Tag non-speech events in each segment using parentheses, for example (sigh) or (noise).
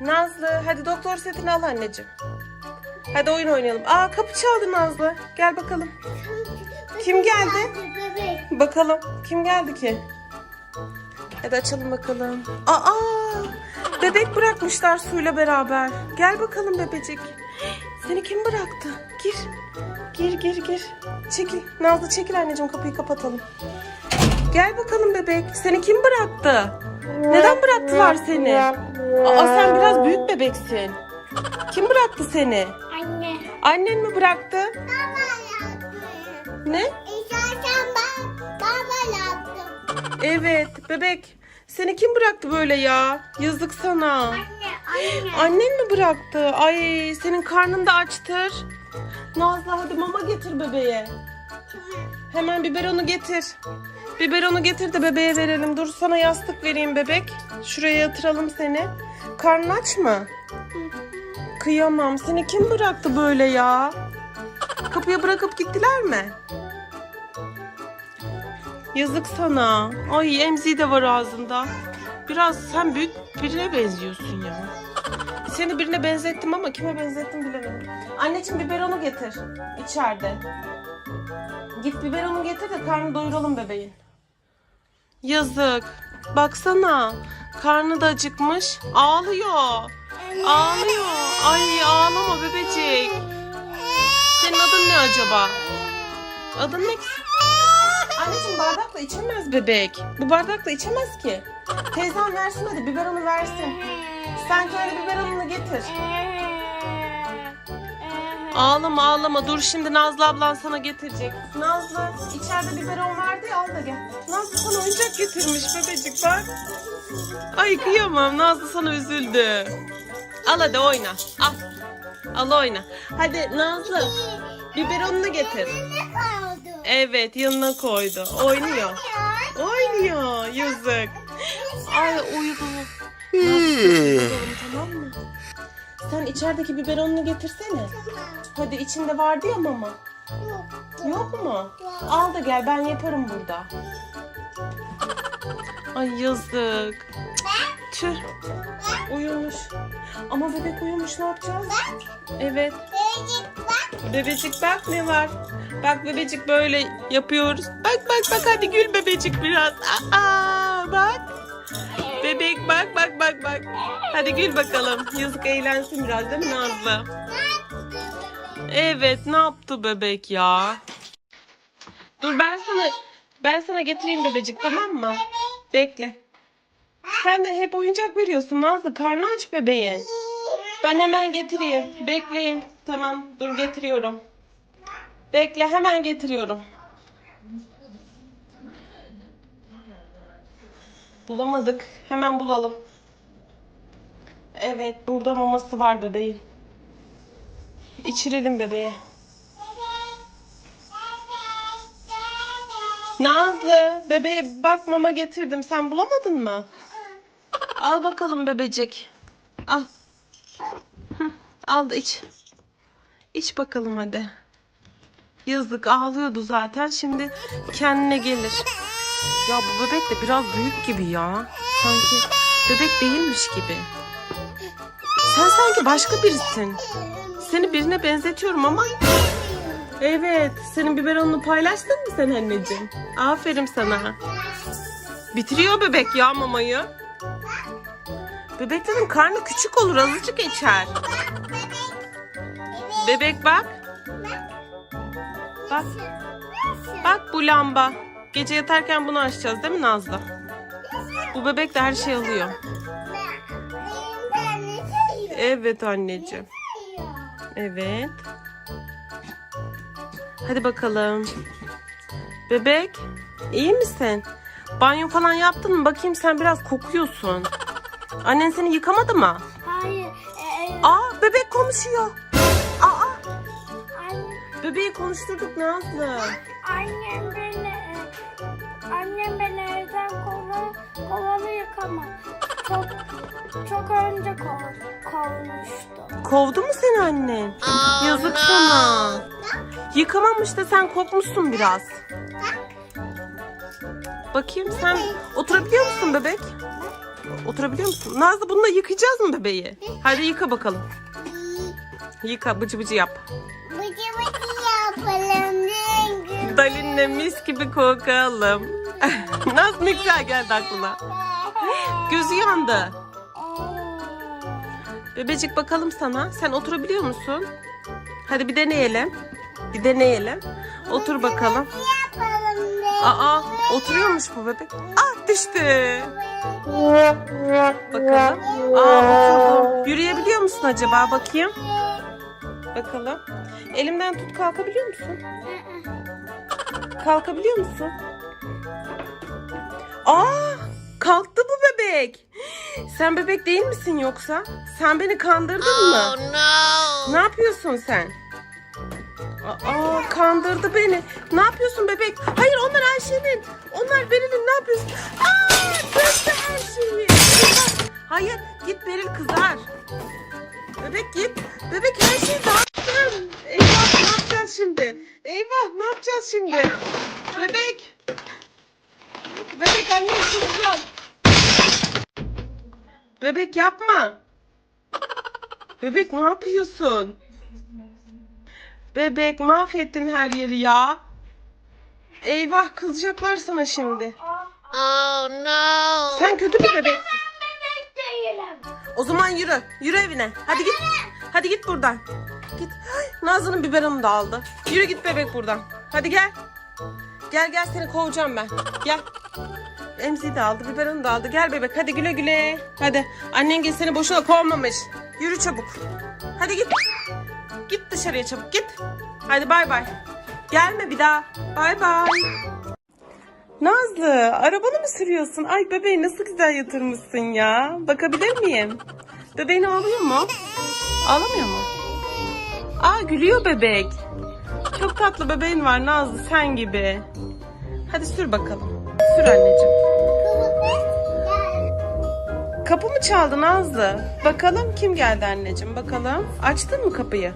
Nazlı hadi doktor setini al anneciğim. Hadi oyun oynayalım. Aa kapı çaldı Nazlı. Gel bakalım. Kim geldi? Bakalım kim geldi ki? Hadi açalım bakalım. Aa! Bebek bırakmışlar suyla beraber. Gel bakalım bebecik. Seni kim bıraktı? Gir. Gir gir gir. Çekil. Nazlı çekil anneciğim kapıyı kapatalım. Gel bakalım bebek. Seni kim bıraktı? Neden bıraktılar seni? Aa sen biraz büyük bebeksin. Kim bıraktı seni? Anne. Annen mi bıraktı? Baba yaptı. Ne? İstersen ben baba yaptım. Evet bebek. Seni kim bıraktı böyle ya? Yazık sana. Anne anne. Annen mi bıraktı? Ay senin karnın da açtır. Nazlı hadi mama getir bebeğe. Hemen biberonu getir. Biberonu getir de bebeğe verelim. Dur sana yastık vereyim bebek. Şuraya yatıralım seni. Karnın aç mı? Kıyamam. Seni kim bıraktı böyle ya? Kapıya bırakıp gittiler mi? Yazık sana. Ay emziği de var ağzında. Biraz sen büyük birine benziyorsun ya. Seni birine benzettim ama kime benzettim bilemedim. Anneciğim biberonu getir. İçeride. Git biberonu getir de karnını doyuralım bebeğin. Yazık. Baksana. Karnı da acıkmış. Ağlıyor. Ağlıyor. Ay ağlama bebecik. Senin adın ne acaba? Adın ne? Anneciğim bardakla içemez bebek. Bu bardakla içemez ki. Teyzem versin hadi biberonu versin. Sen kendi biberonunu getir. Ağlama ağlama dur şimdi Nazlı ablan sana getirecek. Nazlı içeride biberon vardı ya al da gel. Nazlı sana oyuncak getirmiş bebecik bak. Ay kıyamam Nazlı sana üzüldü. Al hadi oyna al. Al oyna. Hadi Nazlı biberonunu getir. Evet yanına koydu. Oynuyor. Oynuyor yazık. Ay uyudu. Nazlı, tamam mı? Sen içerideki biberonunu getirsene. Hadi içinde vardı ya mama. Yok. Mu? Al da gel ben yaparım burada. Ay yazık. Tüh. Uyumuş. Ama bebek uyumuş ne yapacağız? Evet. Bebecik bak ne var? Bak bebecik böyle yapıyoruz. Bak bak bak hadi gül bebecik biraz. Aa bak. Bak. Hadi gül bakalım. Yazık eğlensin biraz değil mi Nazlı? Evet ne yaptı bebek ya? Dur ben sana ben sana getireyim bebecik tamam mı? Bekle. Sen de hep oyuncak veriyorsun Nazlı. Karnı aç bebeğin. Ben hemen getireyim. Bekleyin. Tamam dur getiriyorum. Bekle hemen getiriyorum. Bulamadık. Hemen bulalım. Evet burada maması var bebeğin. İçirelim bebeğe. Nazlı bebeğe bak mama getirdim. Sen bulamadın mı? Al bakalım bebecik. Al. Hı, Al da iç. İç bakalım hadi. Yazık ağlıyordu zaten. Şimdi kendine gelir. Ya bu bebek de biraz büyük gibi ya. Sanki bebek değilmiş gibi. Sen sanki başka birisin. Seni birine benzetiyorum ama... Evet, senin biberonunu paylaştın mı sen anneciğim? Aferin sana. Bitiriyor bebek ya mamayı. Bebeklerin karnı küçük olur, azıcık içer. Bebek bak. Bak. Bak bu lamba. Gece yatarken bunu açacağız değil mi Nazlı? Bu bebek de her şey alıyor. Evet anneciğim. Evet. Hadi bakalım. Bebek, iyi misin? Banyo falan yaptın mı? Bakayım sen biraz kokuyorsun. Annen seni yıkamadı mı? Hayır. Ee, Aa, bebek konuşuyor. Aa, anne, bebeği konuşturduk Nazlı. annem beni e, annem beni evden kova, kovalı yıkama. Çok çok önce kov, kovmuştu. Kovdu mu seni annen? Yazık sana. Yıkamamış da sen kokmuşsun biraz. Bakayım sen oturabiliyor musun bebek? Oturabiliyor musun? Nazlı bununla yıkayacağız mı bebeği? Hadi yıka bakalım. Yıka bıcı bıcı yap. Bıcı bıcı yapalım. Dalinle mis gibi kokalım. (laughs) Nazlı ne güzel geldi aklına. (laughs) Gözü yandı. Bebecik bakalım sana. Sen oturabiliyor musun? Hadi bir deneyelim. Bir deneyelim. Otur bakalım. Aa oturuyormuş bu bebek. Ah düştü. Bakalım. Aa oturdu. Yürüyebiliyor musun acaba? Bakayım. Bakalım. Elimden tut kalkabiliyor musun? Kalkabiliyor musun? Aa kalktı bu bebek. Sen bebek değil misin yoksa? Sen beni kandırdın mı? no! Ne yapıyorsun sen? Aa kandırdı beni. Ne yapıyorsun bebek? Hayır onlar Ayşe'nin. Onlar Beril'in ne yapıyorsun? Aa döktü her şeyi. Hayır git Beril kızar. Bebek git. Bebek her şeyi dağıttın. Eyvah ne yapacağız şimdi? Eyvah ne yapacağız şimdi? Bebek. Bebek anne kızacağım. Bebek yapma. Bebek ne yapıyorsun? Bebek mahvettin her yeri ya. Eyvah kızacaklar sana şimdi. Oh no! Sen kötü bir bebek. O zaman yürü. Yürü evine. Hadi git. Hadi git buradan. Git. Nazlı'nın biberonunu da aldı. Yürü git bebek buradan. Hadi gel. Gel gel seni kovacağım ben. Gel. Emziği de aldı, biberonu da aldı. Gel bebek hadi güle güle. Hadi. Annen gel seni boşuna kovmamış. Yürü çabuk. Hadi git. Git dışarıya çabuk git. Hadi bay bay. Gelme bir daha. Bay bay. Nazlı, arabanı mı sürüyorsun? Ay bebeği nasıl güzel yatırmışsın ya. Bakabilir miyim? Bebeğin ağlıyor mu? Ağlamıyor mu? Aa gülüyor bebek. Çok tatlı bebeğin var Nazlı sen gibi. Hadi sür bakalım. Sür anneciğim. Kapı mı çaldı Nazlı? Bakalım kim geldi anneciğim bakalım. Açtın mı kapıyı?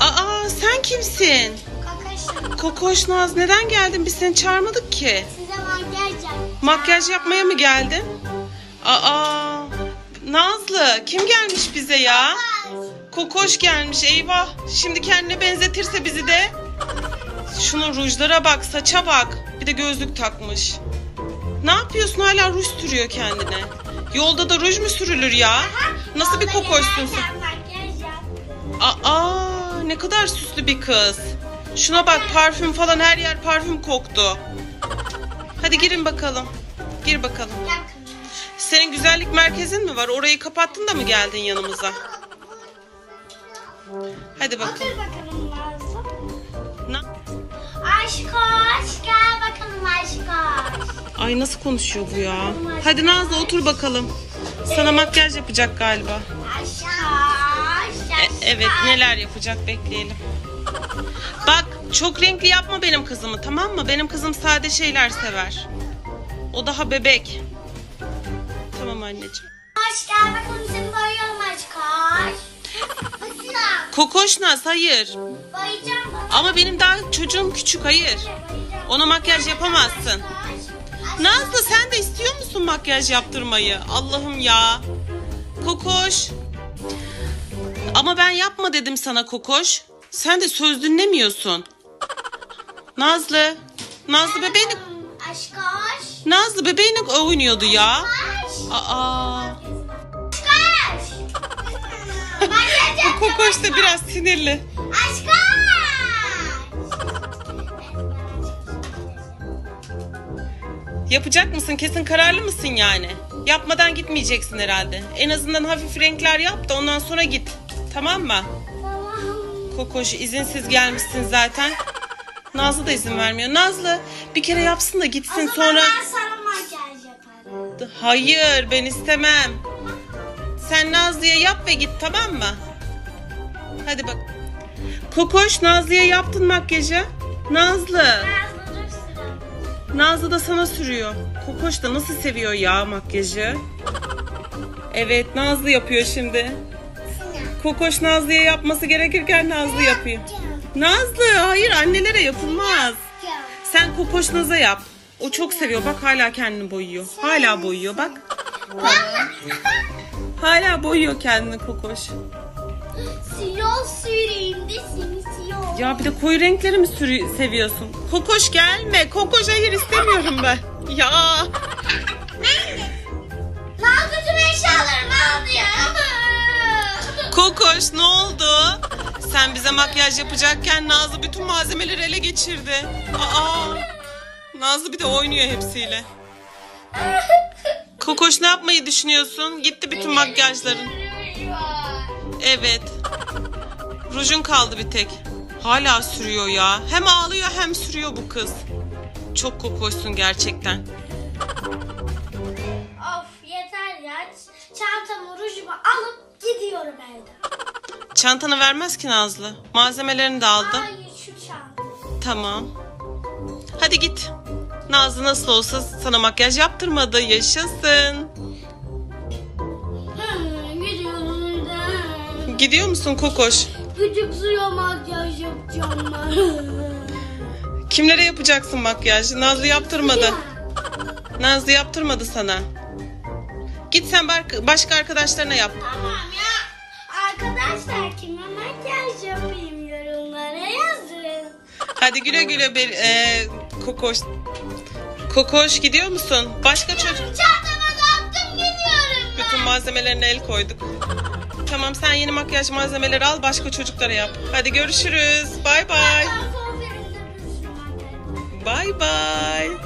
Aa sen kimsin? Kakaşım. Kokoş Naz neden geldin? Biz seni çağırmadık ki. Size makyaj yap. Makyaj yapmaya mı geldin? Aa, Nazlı kim gelmiş bize ya? Kokoş gelmiş eyvah. Şimdi kendine benzetirse bizi de. Şunun rujlara bak, saça bak. Bir de gözlük takmış. Ne yapıyorsun hala ruj sürüyor kendine. Yolda da ruj mu sürülür ya? Nasıl bir kokoşsun sen? Aa, ne kadar süslü bir kız. Şuna bak parfüm falan her yer parfüm koktu. Hadi girin bakalım. Gir bakalım. Senin güzellik merkezin mi var? Orayı kapattın da mı geldin yanımıza? Hadi bakalım. Aşk hoş. Gel bakalım aşk hoş. Ay nasıl konuşuyor bu ya? Hadi Nazlı otur bakalım. Sana makyaj yapacak galiba. Aşk hoş. E- evet neler yapacak bekleyelim. Bak çok renkli yapma benim kızımı tamam mı? Benim kızım sade şeyler sever. O daha bebek. Tamam anneciğim. Hoş gel bakalım seni boyuyorum aşk hoş. Isla. Kokoş Naz hayır. Bak. Ama benim daha çocuğum küçük hayır. Ona makyaj yapamazsın. Nazlı sen de istiyor musun makyaj yaptırmayı? Allah'ım ya. Kokoş. Ama ben yapma dedim sana Kokoş. Sen de söz dinlemiyorsun. Nazlı. Nazlı bebeğini... Aşk hoş. Nazlı bebeğini oynuyordu ya. Aa. Kokoş da biraz sinirli. Aşk hoş. Yapacak mısın? Kesin kararlı mısın yani? Yapmadan gitmeyeceksin herhalde. En azından hafif renkler yap da ondan sonra git. Tamam mı? Tamam. Kokoş izinsiz gelmişsin zaten. Nazlı da izin vermiyor. Nazlı bir kere yapsın da gitsin sonra. ben sana makyaj yaparım. Hayır ben istemem. Sen Nazlı'ya yap ve git tamam mı? Hadi bak. Kokoş Nazlı'ya yaptın makyajı. Nazlı. Nazlı da sana sürüyor. Kokoş da nasıl seviyor ya makyajı. Evet Nazlı yapıyor şimdi. Kokoş Nazlı'ya yapması gerekirken Nazlı yapıyor. Nazlı hayır annelere yapılmaz. Sen Kokoş Naz'a yap. O çok seviyor. Bak hala kendini boyuyor. Hala boyuyor bak. Hala boyuyor kendini kokoş. Süreyim de seni siyah. Ya bir de koyu renkleri mi sürü- seviyorsun? Kokoş gelme. Kokoş hayır istemiyorum ben. Ya. Nazlıcığım eşyalarımı aldı ya. Kokoş ne oldu? Sen bize makyaj yapacakken Nazlı bütün malzemeleri ele geçirdi. Aa. Nazlı bir de oynuyor hepsiyle. Kokoş ne yapmayı düşünüyorsun? Gitti bütün makyajların. Evet. Rujun kaldı bir tek. Hala sürüyor ya. Hem ağlıyor hem sürüyor bu kız. Çok kokoşsun gerçekten. of yeter ya. Çantamı rujumu alıp gidiyorum evden. Çantanı vermez ki Nazlı. Malzemelerini de aldı. Hayır şu çanta. Tamam. Hadi git. Nazlı nasıl olsa sana makyaj yaptırmadı. Yaşasın. Gidiyor musun Kokoş? Küçük suya makyaj yapacağım ben. (laughs) Kimlere yapacaksın makyaj? Nazlı yaptırmadı. Nazlı yaptırmadı sana. Git sen başka arkadaşlarına yap. Tamam ya. Arkadaşlar kime makyaj yapayım yorumlara yazın. Hadi güle güle bir e, Kokoş. Kokoş gidiyor musun? Başka çocuk. Çantama da attım gidiyorum ben. Bütün malzemelerine el koyduk. Tamam sen yeni makyaj malzemeleri al başka çocuklara yap. Hadi görüşürüz. Bay bay. Bay bay.